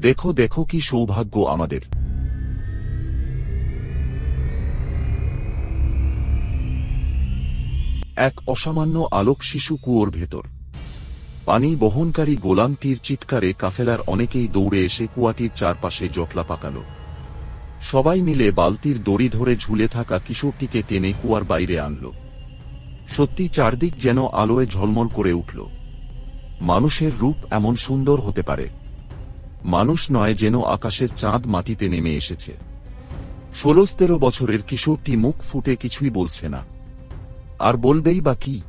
দেখো দেখো কি সৌভাগ্য আমাদের। এক অসামান্য আলোক শিশু কুয়োর ভেতর। পানি বহনকারী গোলামটির চিৎকারে কাফেলার অনেকেই দৌড়ে এসে কুয়াটির চারপাশে জটলা পাকাল। সবাই মিলে বালতির দড়ি ধরে ঝুলে থাকা কিশোরটিকে টেনে কুয়ার বাইরে আনল। সত্যি চারদিক যেন আলোয় ঝলমল করে উঠল। মানুষের রূপ এমন সুন্দর হতে পারে। মানুষ নয় যেন আকাশের চাঁদ মাটিতে নেমে এসেছে। ষোলশ তেরো বছরের কিশোরটি মুখ ফুটে কিছুই বলছে না। আর বলবেই বা কি?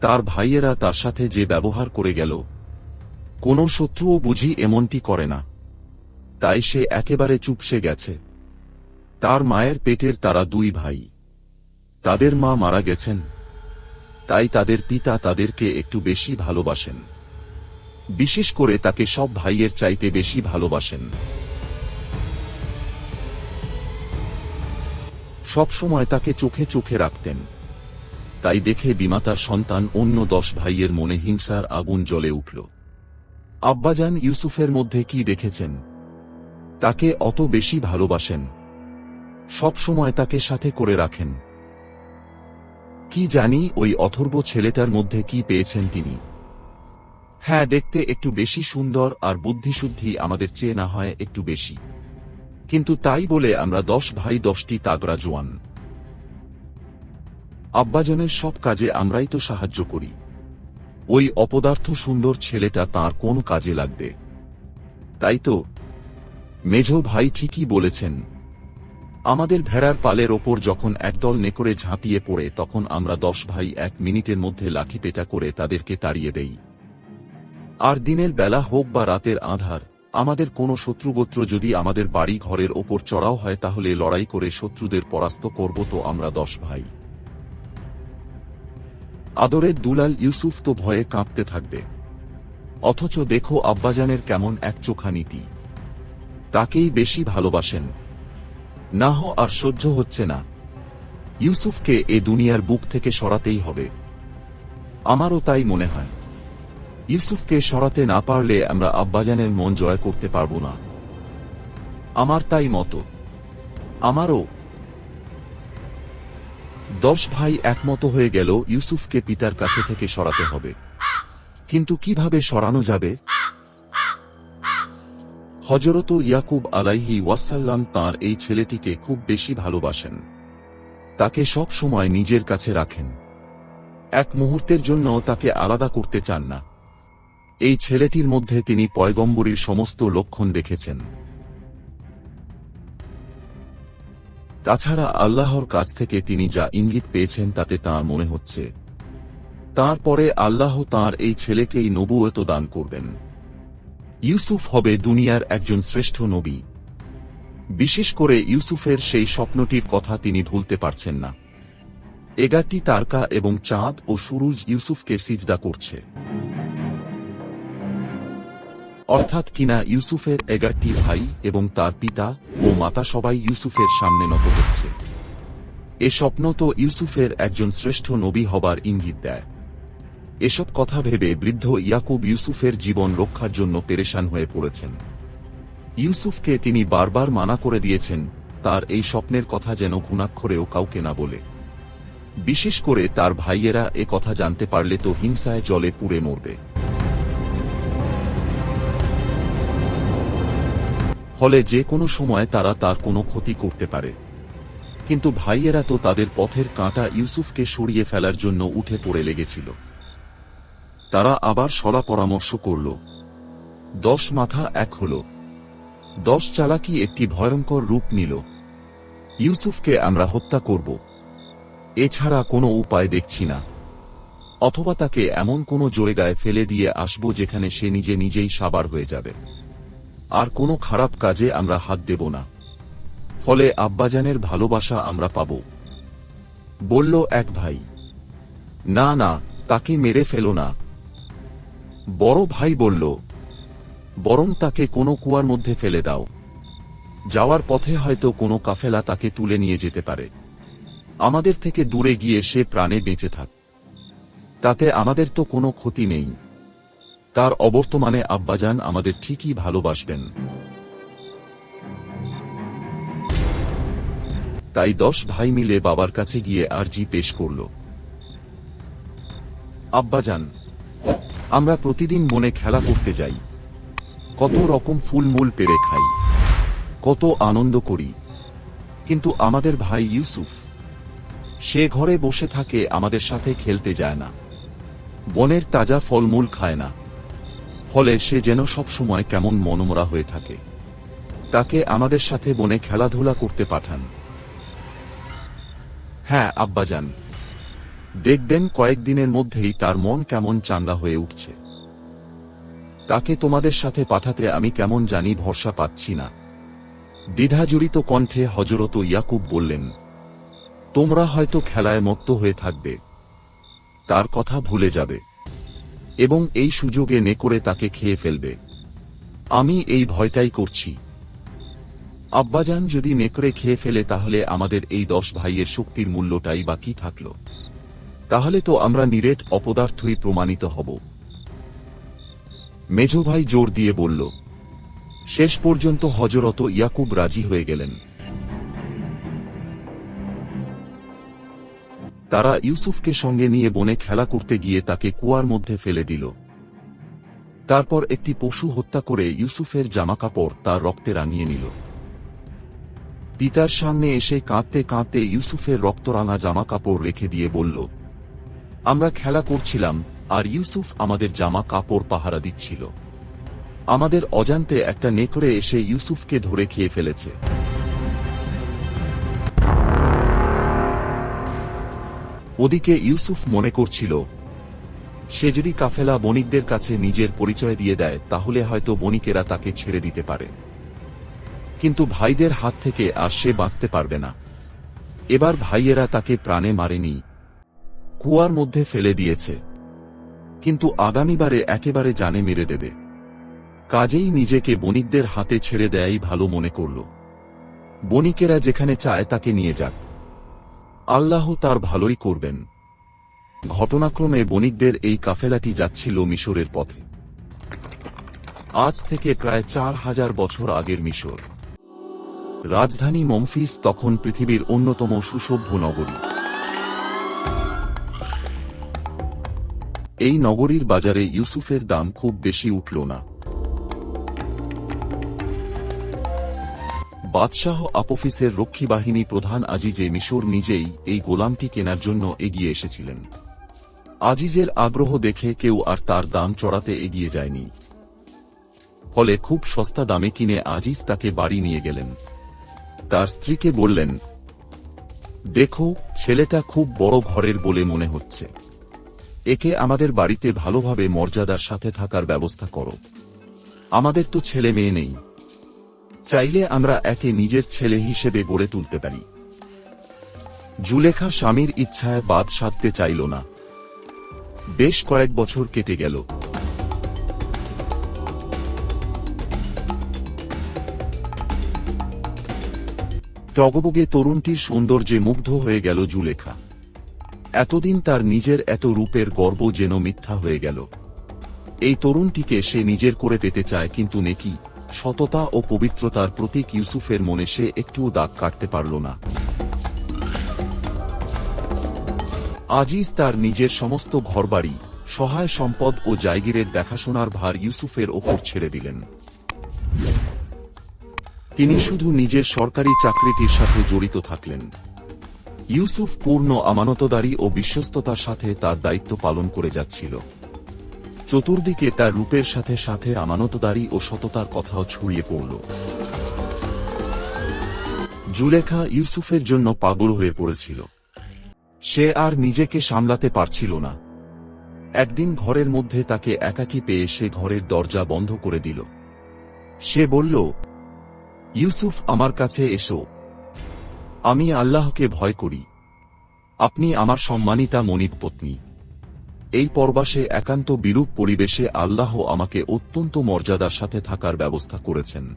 তার ভাইয়েরা তার সাথে যে ব্যবহার করে গেল, কোন শত্রুও বুঝি এমনটি করে না। তাই সে একেবারে চুপসে গেছে। তার মায়ের পেটের তারা দুই ভাই। তাদের মা মারা গেছেন। তাই তাদের পিতা তাদেরকে একটু বেশি ভালোবাসেন। বিশেষ করে তাকে সব ভাইয়ের চাইতে বেশি ভালোবাসেন। সবসময় তাকে চোখে চোখে রাখতেন। তাই দেখে বিমাতার সন্তান অন্য দশ ভাইয়ের মনে হিংসার আগুন জ্বলে উঠল। আব্বাজান ইউসুফের মধ্যে কি দেখেছেন? তাকে অত বেশি ভালোবাসেন। সব সময় তাকে সাথে করে রাখেন। কি জানি ওই অথর্ব ছেলেটার মধ্যে কি পেয়েছেন তিনি। হ্যাঁ দেখতে একটু বেশি সুন্দর আর বুদ্ধিশুদ্ধি আমাদের চেয়ে না হয় একটু বেশি। কিন্তু তাই বলে আমরা দশ ভাই দশটি তাগড়া জোয়ান। আব্বাজনের সব কাজে আমরাই তো সাহায্য করি। ওই অপদার্থ সুন্দর ছেলেটা তার কোন কাজে লাগবে? তাই তো? মেঝ ভাই ঠিকই বলেছেন। আমাদের ভেড়ার পালের ওপর যখন একদল নেকড়ে ঝাঁপিয়ে পড়ে, তখন আমরা দশ ভাই এক মিনিটের মধ্যে লাঠি পেটা করে তাদেরকে তাড়িয়ে দেই। আর দিনের বেলা হোক বা রাতের আধার, আমাদের কোনো শত্রুগোত্র যদি আমাদের বাড়ি ঘরের ওপর চড়াও হয় তাহলে লড়াই করে শত্রুদের পরাস্ত করব তো আমরা দশ ভাই। আদরের দুলাল ইউসুফ তো ভয়ে কাঁপতে থাকবে। অথচ দেখো আব্বাজানের কেমন এক চোখা নীতি। তাকেই বেশি ভালোবাসেন। না হ আর সহ্য হচ্ছে না। ইউসুফকে এ দুনিয়ার বুক থেকে সরাতেই হবে। আমারও তাই মনে হয়। ইউসুফকে সরাতে না পারলে আমরা আব্বাজানের মন জয় করতে পারব না। আমার তাই মতো। আমারও। দশ ভাই একমত হয়ে গেল ইউসুফকে পিতার কাছে থেকে সরাতে হবে। কিন্তু কীভাবে সরানো যাবে? হজরত ইয়াকুব আলাইহি ওয়াসাল্লাম তার এই ছেলেটিকে খুব বেশি ভালোবাসেন। তাকে সব সময় নিজের কাছে রাখেন। এক মুহূর্তের জন্য তাকে আলাদা করতে চান না। এই ছেলেটির মধ্যে তিনি পয়গম্বরীর সমস্ত লক্ষণ দেখেছেন। তাছাড়া আল্লাহর কাছ থেকে তিনি যা ইঙ্গিত পেয়েছেন তাতে তাঁর মনে হচ্ছে। তারপরে আল্লাহ তাঁর এই ছেলেকেই নবুয়ত দান করবেন। ইউসুফ হবে দুনিয়ার একজন শ্রেষ্ঠ নবী। বিশেষ করে ইউসুফের সেই স্বপ্নটির কথা তিনি ভুলতে পারছেন না। এগারটি তারকা এবং চাঁদ ও সুরুজ ইউসুফকে সিজদা করছে। অর্থাৎ কিনা ইউসুফের এগারটি ভাই এবং তার পিতা ও মাতা সবাই ইউসুফের সামনে নত হচ্ছে। এ স্বপ্ন তো ইউসুফের একজন শ্রেষ্ঠ নবী হবার ইঙ্গিত দেয়। এসব কথা ভেবে বৃদ্ধ ইয়াকুব ইউসুফের জীবন রক্ষার জন্য পেরেশান হয়ে পড়েছেন। ইউসুফকে তিনি বারবার মানা করে দিয়েছেন, তার এই স্বপ্নের কথা যেন ঘুণাক্ষরেও কাউকে না বলে। বিশেষ করে তার ভাইয়েরা এ কথা জানতে পারলে তো হিংসায় জলে পুড়ে মরবে। ফলে যে কোনো সময় তারা তার কোনো ক্ষতি করতে পারে। কিন্তু ভাইয়েরা তো তাদের পথের কাঁটা ইউসুফকে সরিয়ে ফেলার জন্য উঠে পড়ে লেগেছিল। তারা আবার সলা পরামর্শ করল, দশ মাথা এক হল। দশ চালাকি একটি ভয়ঙ্কর রূপ নিল। ইউসুফকে আমরা হত্যা করব। এছাড়া কোনো উপায় দেখছি না। অথবা তাকে এমন কোনো জায়গায় ফেলে দিয়ে আসব যেখানে সে নিজে নিজেই সাবার হয়ে যাবে। আর কোনো খারাপ কাজে আমরা হাত দেব না। ফলে আব্বাজানের ভালোবাসা আমরা পাব। বলল এক ভাই, না না, তাকে মেরে ফেলো না। বড় ভাই বলল, বরং তাকে কোনো কুয়ার মধ্যে ফেলে দাও। যাওয়ার পথে হয়তো কোনো কাফেলা তাকে তুলে নিয়ে যেতে পারে। আমাদের থেকে দূরে গিয়ে সে প্রাণে বেঁচে থাক। তাতে আমাদের তো কোনো ক্ষতি নেই। তার অবর্তমানে আব্বাজান আমাদের ঠিকই ভালোবাসবেন। তাই দশ ভাই মিলে বাবার কাছে গিয়ে আরজি পেশ করল। আব্বাজান, আমরা প্রতিদিন মনে খেলা করতে যাই। কত রকম ফুলমূল পেরে খাই। কত আনন্দ করি। কিন্তু আমাদের ভাই ইউসুফ, সে ঘরে বসে থাকে আমাদের সাথে খেলতে যায় না। বনের তাজা ফলমূল খায় না। ফলে সে যেন সবসময় কেমন মনমরা হয়ে থাকে। তাকে আমাদের সাথে বনে খেলাধুলা করতে পাঠান। হ্যাঁ আব্বাজান। দেখবেন কয়েকদিনের মধ্যেই তার মন কেমন চাঙ্গা হয়ে উঠছে। তাকে তোমাদের সাথে পাঠাতে আমি কেমন জানি ভরসা পাচ্ছি না। দ্বিধাজড়িত কণ্ঠে হজরত ইয়াকুব বললেন, তোমরা হয়তো খেলায় মত্ত হয়ে থাকবে। তার কথা ভুলে যাবে। এবং এই সুযোগে নে করে তাকে খেয়ে ফেলবে। আমি এই ভয়টাই করছি। আব্বাজান যদি নেকড়ে খেয়ে ফেলে তাহলে আমাদের এই দশ ভাইয়ের শক্তির মূল্যটাই বা কি থাকল? তাহলে তো আমরা নিরেট অপদার্থই প্রমাণিত হব। মেজ ভাই জোর দিয়ে বলল, শেষ পর্যন্ত হজরত ইয়াকুব রাজি হয়ে গেলেন। তারা ইউসুফকে সঙ্গে নিয়ে বনে খেলা করতে গিয়ে তাকে কুয়ার মধ্যে ফেলে দিল। তারপর একটি পশু হত্যা করে ইউসুফের জামাকাপড় তার রক্তে রাঙিয়ে নিল। পিতার সামনে এসে কাঁদতে কাঁদতে ইউসুফের রক্তরাঙা জামা কাপড় রেখে দিয়ে বলল, আমরা খেলা করছিলাম, আর ইউসুফ আমাদের জামা কাপড় পাহারা দিচ্ছিল। আমাদের অজান্তে একটা নেকড়ে এসে ইউসুফকে ধরে খেয়ে ফেলেছে। ওদিকে ইউসুফ মনে করছিল, সে যদি কাফেলা বণিকদের কাছে নিজের পরিচয় দিয়ে দেয়, তাহলে হয়তো বণিকেরা তাকে ছেড়ে দিতে পারে। কিন্তু ভাইদের হাত থেকে আর সে বাঁচতে পারবে না। এবার ভাইয়েরা তাকে প্রাণে মারেনি, কুয়ার মধ্যে ফেলে দিয়েছে। কিন্তু আগামীবারে একেবারে জানে মেরে দেবে। কাজেই নিজেকে বণিকদের হাতে ছেড়ে দেয়াই ভালো মনে করল। বণিকেরা যেখানে চায় তাকে নিয়ে যাক। আল্লাহ তার ভালোই করবেন। ঘটনাক্রমে বণিকদের এই কাফেলাটি যাচ্ছিল মিশরের পথে। আজ থেকে প্রায় চার হাজার বছর আগের মিশর। রাজধানী মমফিস তখন পৃথিবীর অন্যতম সুসভ্য নগরী। এই নগরীর বাজারে ইউসুফের দাম খুব বেশি উঠল না। বাদশাহ আপফিসের রক্ষী বাহিনী প্রধান আজিজে মিশর নিজেই এই গোলামটি কেনার জন্য এগিয়ে এসেছিলেন। আজিজের আগ্রহ দেখে কেউ আর তার দাম চড়াতে এগিয়ে যায়নি। ফলে খুব সস্তা দামে কিনে আজিজ তাকে বাড়ি নিয়ে গেলেন। তার স্ত্রীকে বললেন, দেখো, ছেলেটা খুব বড় ঘরের বলে মনে হচ্ছে। একে আমাদের বাড়িতে ভালোভাবে মর্যাদার সাথে থাকার ব্যবস্থা করো। আমাদের তো ছেলে মেয়ে নেই। চাইলে আমরা একে নিজের ছেলে হিসেবে গড়ে তুলতে পারি। জুলেখা স্বামীর ইচ্ছায় বাদ সাধতে চাইল না। বেশ কয়েক বছর কেটে গেল। টগবগে তরুণটির সৌন্দর্যে মুগ্ধ হয়ে গেল জুলেখা। এতদিন তার নিজের এত রূপের গর্ব যেন মিথ্যা হয়ে গেল। এই তরুণটিকে সে নিজের করে পেতে চায়, কিন্তু নেকি সততা ও পবিত্রতার প্রতীক ইউসুফের মনে সে একটুও দাগ কাটতে পারল না। আজিজ তার নিজের সমস্ত ঘরবাড়ি, সহায় সম্পদ ও জায়গিরের দেখাশোনার ভার ইউসুফের ওপর ছেড়ে দিলেন। তিনি শুধু নিজের সরকারি চাকরিটির সাথে জড়িত থাকলেন। ইউসুফ পূর্ণ আমানতদারি ও বিশ্বস্ততার সাথে তার দায়িত্ব পালন করে যাচ্ছিল। চতুর্দিকে তার রূপের সাথে সাথে আমানতদারি ও সততার কথাও ছড়িয়ে পড়ল। জুলেখা ইউসুফের জন্য পাগল হয়ে পড়েছিল। সে আর নিজেকে সামলাতে পারছিল না। একদিন ঘরের মধ্যে তাকে একাকী পেয়ে সে ঘরের দরজা বন্ধ করে দিল। সে বলল, ইউসুফ, আমার কাছে এসো। আমি আল্লাহকে ভয় করি। আপনি আমার সম্মানিতা মনিব পত্নী। এই পরবাসে একান্ত বিরূপ পরিবেশে আল্লাহ আমাকে অত্যন্ত মর্যাদার সাথে থাকার ব্যবস্থা করেছেন।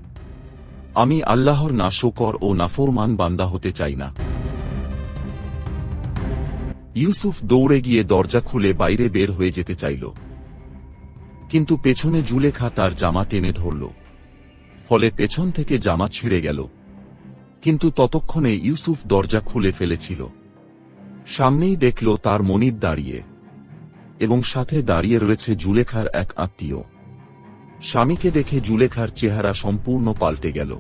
আমি আল্লাহর নাশকর ও নাফরমান বান্দা হতে চাই না। ইউসুফ দৌড়ে গিয়ে দরজা খুলে বাইরে বের হয়ে যেতে চাইল। কিন্তু পেছনে জুলেখা তার জামা টেনে ধরল। ফলে পেছন থেকে জামা ছিঁড়ে গেল। কিন্তু ততক্ষণে ইউসুফ দরজা খুলে ফেলেছিল। সামনেই দেখল তার মনিব দাঁড়িয়ে। এবং সাথে দাঁড়িয়ে রয়েছে জুলেখার এক আত্মীয়। স্বামীকে দেখে জুলেখার চেহারা সম্পূর্ণ পাল্টে গেল।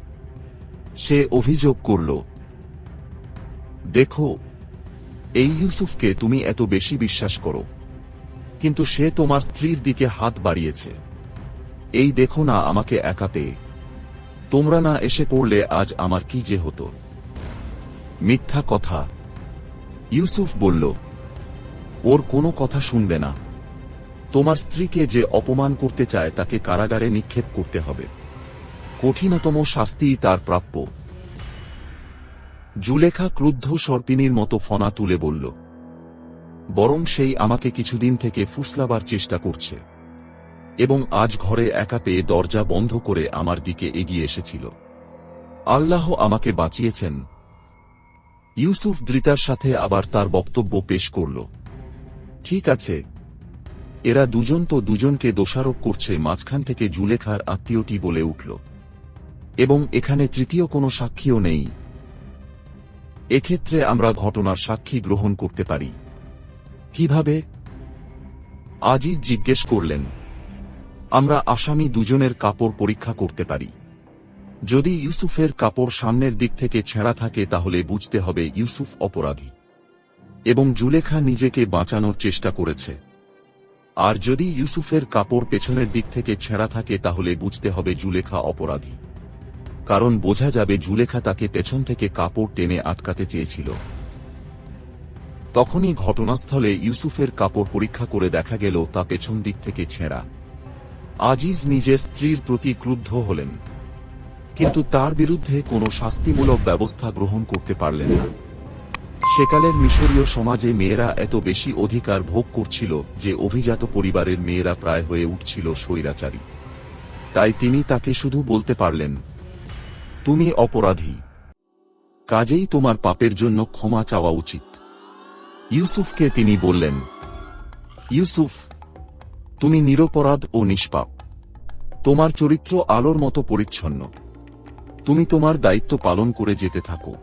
সে অভিযোগ করল, দেখো, এই ইউসুফকে তুমি এত বেশি বিশ্বাস করো, কিন্তু সে তোমার স্ত্রীর দিকে হাত বাড়িয়েছে। এই দেখো না আমাকে একাতে, তোমরা না এসে পড়লে আজ আমার কি যে হতো? মিথ্যা কথা, ইউসুফ বলল ওর কোনো কথা শুনবে না। তোমার স্ত্রীকে যে অপমান করতে চায়, তাকে কারাগারে নিক্ষেপ করতে হবে। কঠিনতম শাস্তিই তার প্রাপ্য। জুলেখা ক্রুদ্ধ সর্পিনীর মতো ফনা তুলে বলল, বরং সেই আমাকে কিছুদিন থেকে ফুসলাবার চেষ্টা করছে এবং আজ ঘরে একা পেয়ে দরজা বন্ধ করে আমার দিকে এগিয়ে এসেছিল। আল্লাহ আমাকে বাঁচিয়েছেন। ইউসুফ দ্রিতার সাথে আবার তার বক্তব্য পেশ করল ঠিক আছে। এরা দুজন তো দুজনকে দোষারোপ করছে, মাঝখান থেকে জুলেখার আত্মীয়টি বলে উঠল। এবং এখানে তৃতীয় কোনো সাক্ষীও নেই। এক্ষেত্রে আমরা ঘটনার সাক্ষী গ্রহণ করতে পারি। কীভাবে? আজিজ জিজ্ঞেস করলেন, আমরা আসামি দুজনের কাপড় পরীক্ষা করতে পারি। যদি ইউসুফের কাপড় সামনের দিক থেকে ছেঁড়া থাকে তাহলে বুঝতে হবে ইউসুফ অপরাধী। এবং জুলেখা নিজেকে বাঁচানোর চেষ্টা করেছে। আর যদি ইউসুফের কাপড় পেছনের দিক থেকে ছেঁড়া থাকে, তাহলে বুঝতে হবে জুলেখা অপরাধী। কারণ বোঝা যাবে জুলেখা তাকে পেছন থেকে কাপড় টেনে আটকাতে চেয়েছিল। তখনই ঘটনাস্থলে ইউসুফের কাপড় পরীক্ষা করে দেখা গেল, তা পেছন দিক থেকে ছেঁড়া। আজিজ নিজের স্ত্রীর প্রতি ক্রুদ্ধ হলেন, কিন্তু তার বিরুদ্ধে কোনো শাস্তিমূলক ব্যবস্থা গ্রহণ করতে পারলেন না। সেকালের মিশরীয় সমাজে মেয়েরা এত বেশি অধিকার ভোগ করছিল যে অভিজাত পরিবারের মেয়েরা প্রায় হয়ে উঠছিল স্বৈরাচারী। তাই তিনি তাকে শুধু বলতে পারলেন, তুমি অপরাধী। কাজেই তোমার পাপের জন্য ক্ষমা চাওয়া উচিত। ইউসুফকে তিনি বললেন, ইউসুফ, তুমি নিরপরাধ ও নিষ্পাপ। তোমার চরিত্র আলোর মতো পরিচ্ছন্ন। তুমি তোমার দায়িত্ব পালন করে যেতে থাকো।